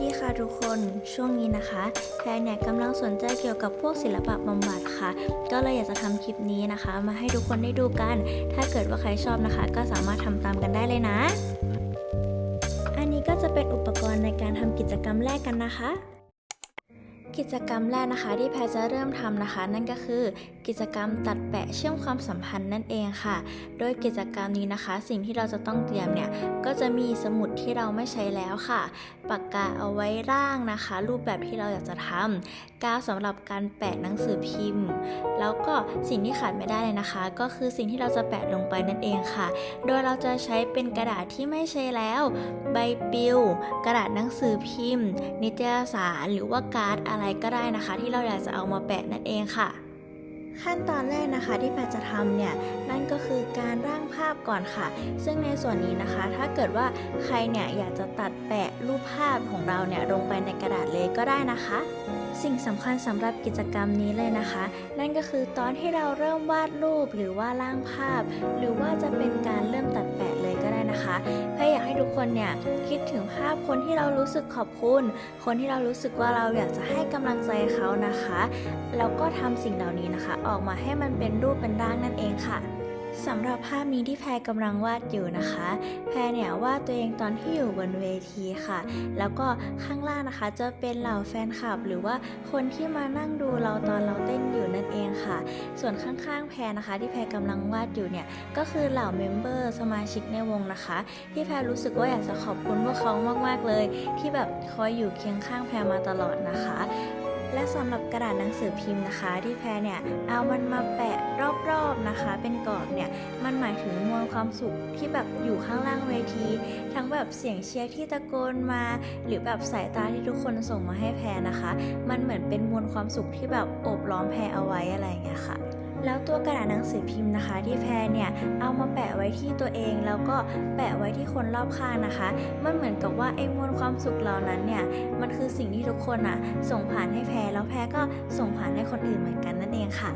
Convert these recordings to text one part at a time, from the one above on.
ดีค่ะทุกคน ช่วงนี้นะคะแพรเนี่ยกำลังสนใจเกี่ยวกับพวกศิลปะบำบัดค่ะ ก็เลยอยากจะทำคลิปนี้นะคะ มาให้ทุกคนได้ดูกัน ถ้าเกิดว่าใครชอบนะคะ ก็สามารถทำตามกันได้เลยนะ อันนี้ก็จะเป็นอุปกรณ์ในการทำกิจกรรมแรกกันนะคะ กิจกรรมแรกนะคะที่แพรจะเริ่มทำนะคะ นั่นก็คือกิจกรรมตัดแปะเชื่อมความสัมพันธ์นั่นเองค่ะ โดยกิจกรรมนี้นะคะ สิ่งที่เราจะต้องเตรียมเนี่ยก็จะมีสมุดที่เราไม่ใช้แล้วค่ะปากกาเอาไว้ร่างนะคะ รูปแบบที่เราอยากจะทำกาวสำหรับการแปะหนังสือพิมพ์ แล้วก็สิ่งที่ขาดไม่ได้เลยนะคะ ก็คือสิ่งที่เราจะแปะลงไปนั่นเองค่ะ โดยเราจะใช้เป็นกระดาษที่ไม่ใช้แล้ว ใบปลิว กระดาษหนังสือพิมพ์ นิตยสารหรือว่าการ์ดอะไรไรก็ได้นะคะ ที่เราอยากจะเอามาแปะนั่นเองค่ะ ขั้นตอนแรกนะคะที่แพทย์จะทำเนี่ยนั่นก็คือการร่างภาพก่อนค่ะ ซึ่งในส่วนนี้นะคะ ถ้าเกิดว่าใครเนี่ยอยากจะตัดแปะรูปภาพของเราเนี่ยลงไปในกระดาษเลยก็ได้นะคะ สิ่งสำคัญสำหรับกิจกรรมนี้เลยนะคะ นั่นก็คือตอนที่เราเริ่มวาดรูปหรือว่าร่างภาพ หรือว่าจะเป็นการเริ่มตัดแปะเลยก็ได้นะคะแพทย์อยากให้ทุกคนเนี่ยคิดถึงภาพคนที่เรารู้สึกขอบคุณ คนที่เรารู้สึกว่าเราอยากจะให้กำลังใจเขานะคะ แล้วก็ทำสิ่งเหล่านี้นะคะ ออกมาให้มันเป็นรูปเป็นร่างนั่นเองค่ะ สำหรับภาพนี้ที่แพรกำลังวาดอยู่นะคะ แพรเนี่ยวาดตัวเองตอนที่อยู่บนเวทีค่ะ แล้วก็ข้างล่างนะคะ จะเป็นเหล่าแฟนคลับ หรือว่าคนที่มานั่งดูเราตอนเราเต้นอยู่นั่นเองค่ะ ส่วนข้างๆแพรนะคะ ที่แพรกำลังวาดอยู่เนี่ยก็คือเหล่าเมมเบอร์สมาชิกในวงนะคะ ที่แพรรู้สึกว่าอยากจะขอบคุณพวกเขามากๆเลย ที่แบบคอยอยู่เคียงข้างแพรมาตลอดนะคะและสำหรับกระดาษหนังสือพิมพ์นะคะ ที่แพรเนี่ยเอามันมาแปะรอบ นะคะ เป็นกรอบเนี่ยมันหมายถึงมวลความสุขที่แบบอยู่ข้างล่างเวที ทั้งแบบเสียงเชียร์ที่ตะโกนมา หรือแบบสายตาที่ทุกคนส่งมาให้แพรนะคะ มันเหมือนเป็นมวลความสุขที่แบบอบล้อมแพรเอาไว้อะไรอย่างเงี้ยค่ะแล้วตัวกระดาษหนังสือพิมพ์นะคะ ที่แพรเนี่ยเอามาแปะไว้ที่ตัวเอง แล้วก็แปะไว้ที่คนรอบข้างนะคะ มันเหมือนกับว่าไอ้มวลความสุขเหล่านั้นเนี่ยมันคือสิ่งที่ทุกคนอะส่งผ่านให้แพรแล้วแพรก็ส่งผ่านให้คนอื่นเหมือนกันนั่นเองค่ะ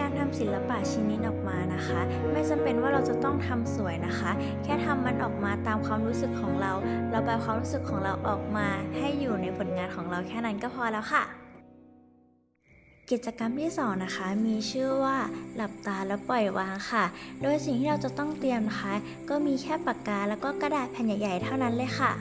การทำศิลปะชิ้นนี้ออกมานะคะ ไม่จำเป็นว่าเราจะต้องทำสวยนะคะ แค่ทำมันออกมาตามความรู้สึกของเราระบายความรู้สึกของเราออกมาให้อยู่ในผลงานของเราแค่นั้นก็พอแล้วค่ะกิจกรรมที่สองนะคะมีชื่อว่าหลับตาแล้วปล่อยวางค่ะ โดยสิ่งที่เราจะต้องเตรียมนะคะ ก็มีแค่ปากกาแล้วก็กระดาษแผ่นใหญ่ๆเท่านั้นเลยค่ะ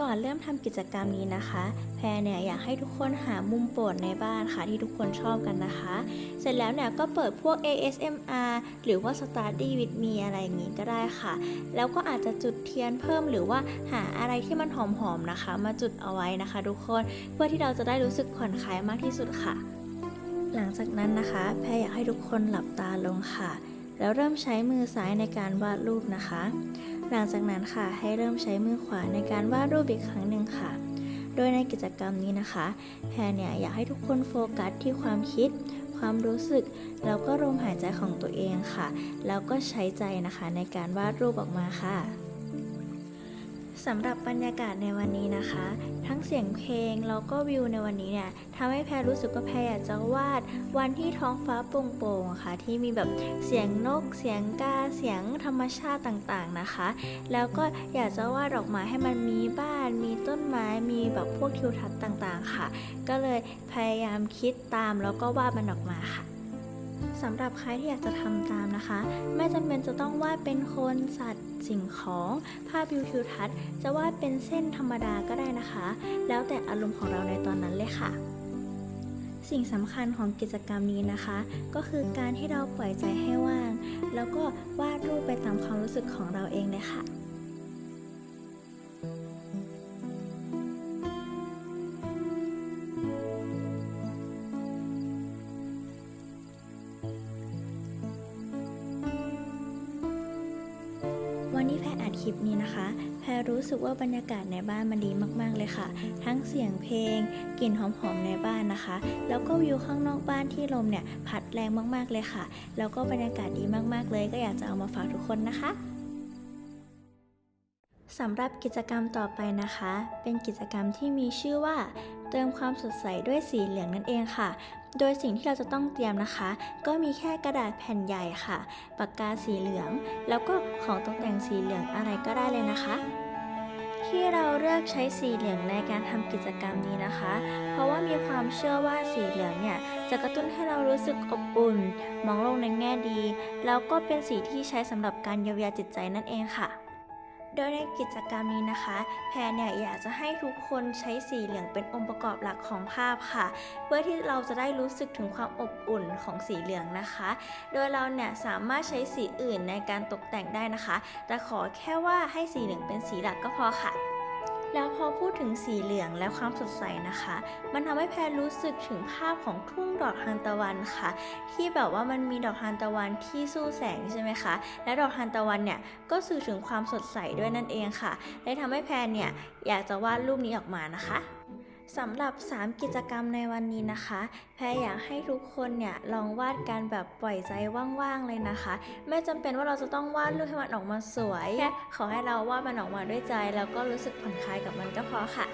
ก่อนเริ่มทำกิจกรรมนี้นะคะ แพรเนี่ยอยากให้ทุกคนหามุมโปรดในบ้านค่ะที่ทุกคนชอบกันนะคะ เสร็จแล้วเนี่ยก็เปิดพวก ASMR หรือว่า Study with me อะไรอย่างงี้ก็ได้ค่ะ แล้วก็อาจจะจุดเทียนเพิ่มหรือว่าหาอะไรที่มันหอมๆนะคะ มาจุดเอาไว้นะคะ ทุกคนเพื่อที่เราจะได้รู้สึกผ่อนคลายมากที่สุดค่ะ หลังจากนั้นนะคะ แพรอยากให้ทุกคนหลับตาลงค่ะ แล้วเริ่มใช้มือซ้ายในการวาดรูปนะคะ หลังจากนั้นค่ะให้เริ่มใช้มือขวาในการวาดรูปอีกครั้งหนึ่งค่ะ โดยในกิจกรรมนี้นะคะแพรเนี่ยอยากให้ทุกคนโฟกัสที่ความคิด ความรู้สึก แล้วก็ลมหายใจของตัวเองค่ะ แล้วก็ใช้ใจนะคะในการวาดรูปออกมาค่ะ สำหรับบรรยากาศในวันนี้นะคะ ทั้งเสียงเพลงแล้วก็วิวในวันนี้เนี่ยทำให้แพรรู้สึกว่าแพรอยากจะวาดวันที่ท้องฟ้าโปร่งๆะค่ะ ที่มีแบบเสียงนก เสียงกาเสียงธรรมชาติต่างๆนะคะ แล้วก็อยากจะวาดออกมาให้มันมีบ้าน มีต้นไม้มีแบบพวกทิวทัศน์ต่างๆค่ะ ก็เลยพยายามคิดตามแล้วก็วาดมันออกมาค่ะ สำหรับใครที่อยากจะทำตามนะคะ ไม่จำเป็นจะต้องวาดเป็นคนสัตว์สิ่งของภาพวิวทิวทัศน์จะวาดเป็นเส้นธรรมดาก็ได้นะคะ แล้วแต่อารมณ์ของเราในตอนนั้นเลยค่ะสิ่งสำคัญของกิจกรรมนี้นะคะ ก็คือการที่เราปล่อยใจให้ว่าง แล้วก็วาดรูปไปตามความรู้สึกของเราเองเลยค่ะ ลิปนี้นะคะแพรรู้สึกว่าบรรยากาศในบ้านมันดีมากๆเลยค่ะ ทั้งเสียงเพลง กลิ่นหอมๆในบ้านนะคะ แล้วก็วิวข้างนอกบ้านที่ลมเนี่ยพัดแรงมากๆเลยค่ะ แล้วก็บรรยากาศดีมากๆเลย ก็อยากจะเอามาฝากทุกคนนะคะสำหรับกิจกรรมต่อไปนะคะ เป็นกิจกรรมที่มีชื่อว่า เติมความสดใสด้วยสีเหลืองนั่นเองค่ะ โดยสิ่งที่เราจะต้องเตรียมนะคะ ก็มีแค่กระดาษแผ่นใหญ่ค่ะ ปากกาสีเหลือง แล้วก็ของตกแต่งสีเหลืองอะไรก็ได้เลยนะคะที่เราเลือกใช้สีเหลืองในการทำกิจกรรมนี้นะคะ เพราะว่ามีความเชื่อว่าสีเหลืองเนี่ยจะกระตุ้นให้เรารู้สึกอบอุ่น มองโลกในแง่ดี แล้วก็เป็นสีที่ใช้สำหรับการเยียวยาจิตใจนั่นเองค่ะ โดยในกิจกรรมนี้นะคะ แพรเนี่ยอยากจะให้ทุกคนใช้สีเหลืองเป็นองค์ประกอบหลักของภาพค่ะ เพื่อที่เราจะได้รู้สึกถึงความอบอุ่นของสีเหลืองนะคะ โดยเราเนี่ยสามารถใช้สีอื่นในการตกแต่งได้นะคะ แต่ขอแค่ว่าให้สีเหลืองเป็นสีหลักก็พอค่ะ แล้วพอพูดถึงสีเหลืองและความสดใสนะคะ มันทำให้แพรรู้สึกถึงภาพของทุ่งดอกทานตะวันค่ะ ที่แบบว่ามันมีดอกทานตะวันที่สู้แสงใช่ไหมคะ และดอกทานตะวันเนี่ยก็สื่อถึงความสดใสด้วยนั่นเองค่ะเลยทำให้แพรเนี่ยอยากจะวาดรูปนี้ออกมานะคะ สำหรับ 3 กิจกรรมในวันนี้นะคะ แพรอยากให้ทุกคนเนี่ยลองวาดกันแบบปล่อยใจว่างๆเลยนะคะ ไม่จำเป็นว่าเราจะต้องวาดรูปให้มันออกมาสวย แค่ขอให้เราวาดมันออกมาด้วยใจ แล้วก็รู้สึกผ่อนคลายกับมันก็พอค่ะ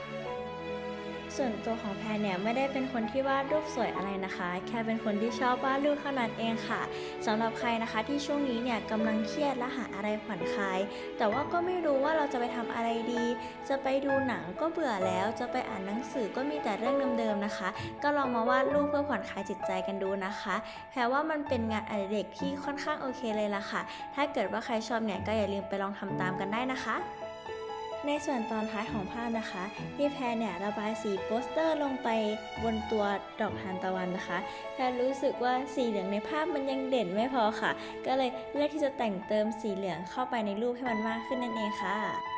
ส่วนตัวของแพรเนี่ยไม่ได้เป็นคนที่วาดรูปสวยอะไรนะคะ แค่เป็นคนที่ชอบวาดรูปเท่านั้นเองค่ะสำหรับใครนะคะที่ช่วงนี้เนี่ยกำลังเครียดและหาอะไรผ่อนคลาย แต่ว่าก็ไม่รู้ว่าเราจะไปทำอะไรดี จะไปดูหนังก็เบื่อแล้ว จะไปอ่านหนังสือก็มีแต่เรื่องเดิมๆนะคะ ก็ลองมาวาดรูปเพื่อผ่อนคลายจิตใจกันดูนะคะ แพรว่ามันเป็นงานอดิเรกที่ค่อนข้างโอเคเลยล่ะค่ะ ถ้าเกิดว่าใครชอบเนี่ยก็อย่าลืมไปลองทำตามกันได้นะคะ ในส่วนตอนท้ายของภาพนะคะพี่แพรเนี่ยระบายสีโปสเตอร์ลงไปบนตัวดอกทานตะวันนะคะแพรรู้สึกว่าสีเหลืองในภาพมันยังเด่นไม่พอค่ะ ก็เลยเลือกที่จะแต่งเติมสีเหลืองเข้าไปในรูปให้มันมากขึ้นนั่นเองค่ะ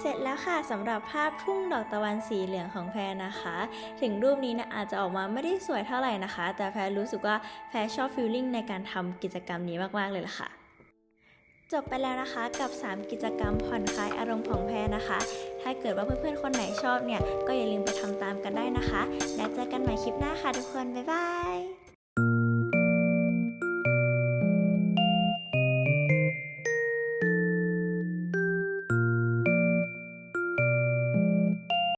เสร็จแล้วค่ะสำหรับภาพทุ่งดอกตะวันสีเหลืองของแพรนะคะ ถึงรูปนี้นะอาจจะออกมาไม่ได้สวยเท่าไหร่นะคะ แต่แพรรู้สึกว่าแพรชอบฟีลลิ่งในการทำกิจกรรมนี้มากๆเลยล่ะค่ะจบไปแล้วนะคะกับ 3 กิจกรรมผ่อนคลายอารมณ์ของแพรนะคะ ถ้าเกิดว่าเพื่อนๆ คนไหนชอบเนี่ย ก็อย่าลืมไปทำตามกันได้นะคะ แล้วเจอกันใหม่คลิปหน้าค่ะทุกคน บ๊ายบาย